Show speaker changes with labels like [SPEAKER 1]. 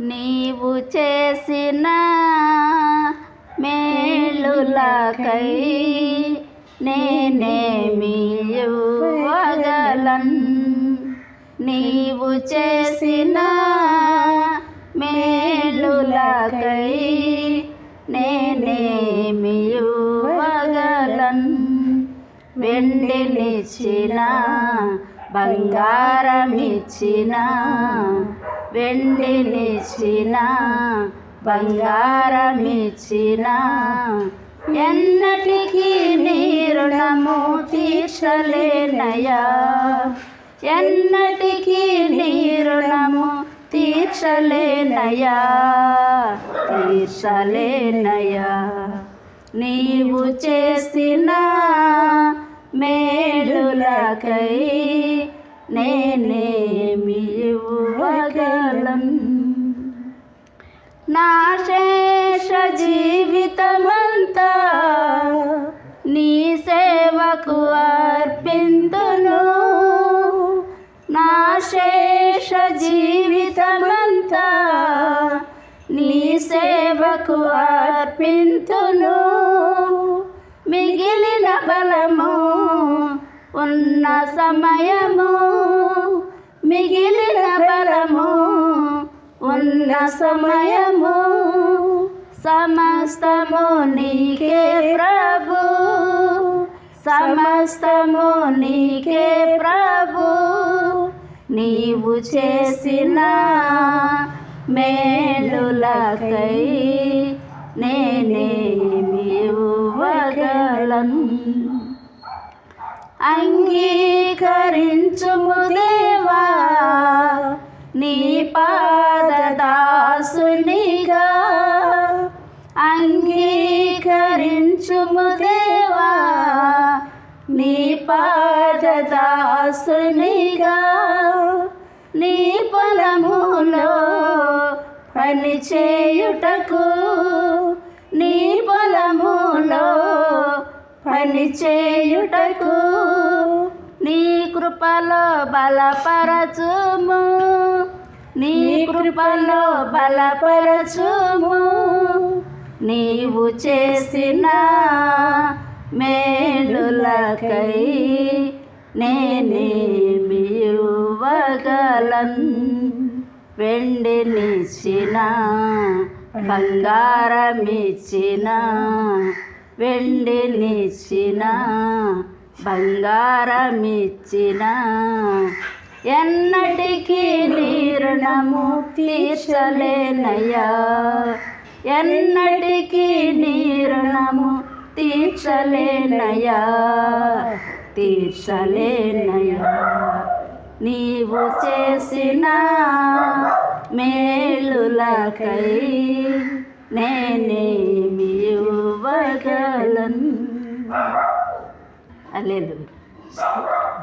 [SPEAKER 1] నీవు చేసిన మేలులకై నేనేమి ఇవ్వగలన్? నీవు చేసిన మేలులకై నేనేమి ఇవ్వగలన్? వెండినిచ్చిన బంగారమిచ్చిన వెండినిచ్చిన బంగారమిచ్చిన ఎన్నటికీ నీ రుణము తీర్చలేనయా ఎన్నటికీ నీ రుణము తీర్చలేనయా తీర్చలేనయా నీవు చేసిన మేలులకై నేనే జీవితమంతా నీ సేవకు అర్పింతును. నా శేష జీవితమంతా నీ సేవకు అర్పింతును. మిగిలిన బలము ఉన్న సమయము మిగిలిన బలము ఉన్న సమయము సమస్తము నీకే ప్రభు. సమస్తము నీకే ప్రభు. నీవు చేసిన మేలులకై నేనేమి ఇవ్వగలను. అంగీకరించుము దేవా నీ పా అంగీకరించుము దేవా నీ పాదదాసునిగా నీ పొలములో పని చేయుటకు నీ పొలములో పని చేయుటకు నీ కృపలో బలపరచుము నీ కృపలో బలపరచుము. నీవు చేసిన మేలులకై నేనేమి వెండి వెండినిచ్చిన బంగారమిచ్చిన వెండినిచ్చిన బంగారమిచ్చిన. ఎన్నటికీ నీరుణము తీర్చలేనయ్యా. ఎన్నటికీ నీరణము తీర్చలేనయా తీర్చలేనయా నీవు చేసిన మేలులకై నేనేమి ఇవ్వగలను. అలేదు